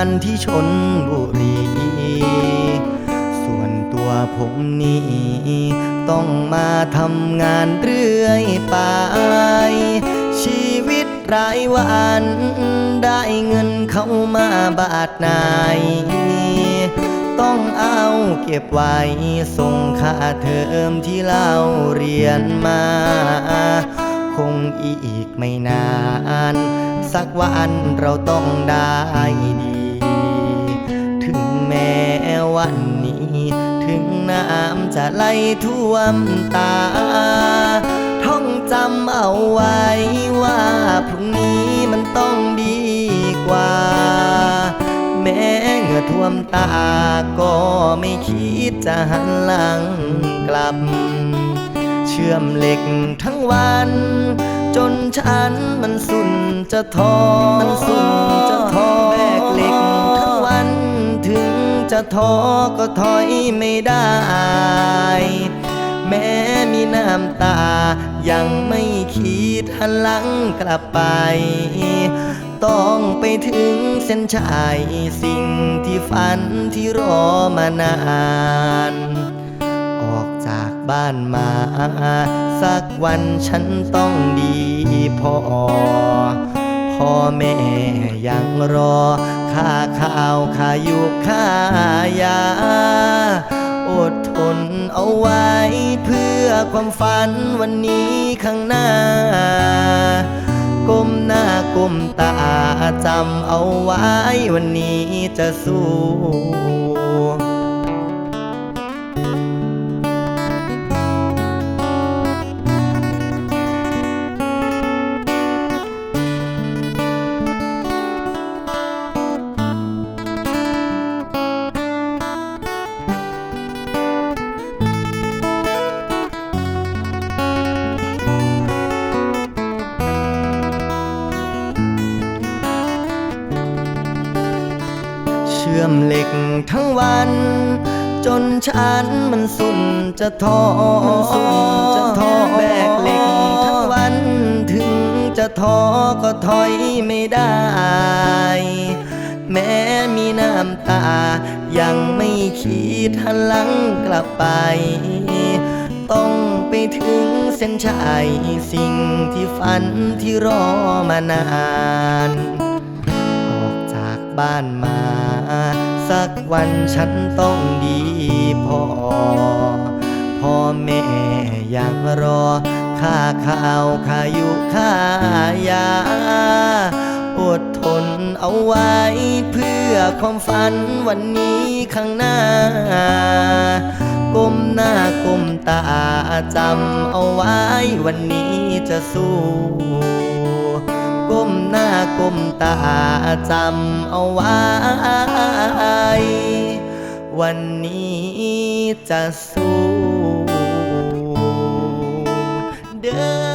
านที่ชนบุรี ส่วนตัวผมนี่ต้องมาทำงานเรื่อยไป ชีวิตรายวันได้เงินเข้ามาบาทไหนต้องเอาเก็บไว้ส่งค่าเทอมที่เราเรียนมา คงอีกไม่นาน สักวันเราต้องได้ ถึงน้ำจะไหลท่วมตา ท่องจำเอาไว้ว่าพรุ่งนี้มันต้องดีกว่า แม้เหงื่อท่วมตาก็ไม่คิดจะหันหลังกลับ เชื่อมเหล็กทั้งวัน จนฉันมันสุนจะทอมันสุนจะทอ จะท้อก็ถอยไม่ได้ แม้มีน้ำตา ยังไม่คิดหันหลังกลับไป ต้องไปถึงเส้นชัยสิ่งที่ฝันที่รอมานานออกจากบ้านมา สักวันฉันต้องดีพอพ่อแม่ยังรอ ค่าข้าวค่าอยู่ค่ายา อดทนเอาไว้เพื่อความฝันวันนี้ข้างหน้า ก้มหน้าก้มตาจำเอาไว้วันนี้จะสู้ อมเหล็กทั้งวัน จนฉันมันสุนจะท้อมันสุนจะท้อแบกเหล็กทั้งวัน ถึงจะท้อก็ถอยไม่ได้ แม้มีน้ำตา ยังไม่คิดหันหลังกลับไป ต้องไปถึงเส้นชัยสิ่งที่ฝันที่รอมานาน ออกจากบ้านมา วันฉันต้องดีพอ พ่อแม่ยังรอ ค่าข้าวค่าอยู่ค่ายา อดทนเอาไว้เพื่อความฝันวันนี้ข้างหน้า ก้มหน้าก้มตาจำเอาไว้วันนี้จะสู้ ก้มหน้าก้มตาจำเอาไว้ วันนี้จะสู้เดิน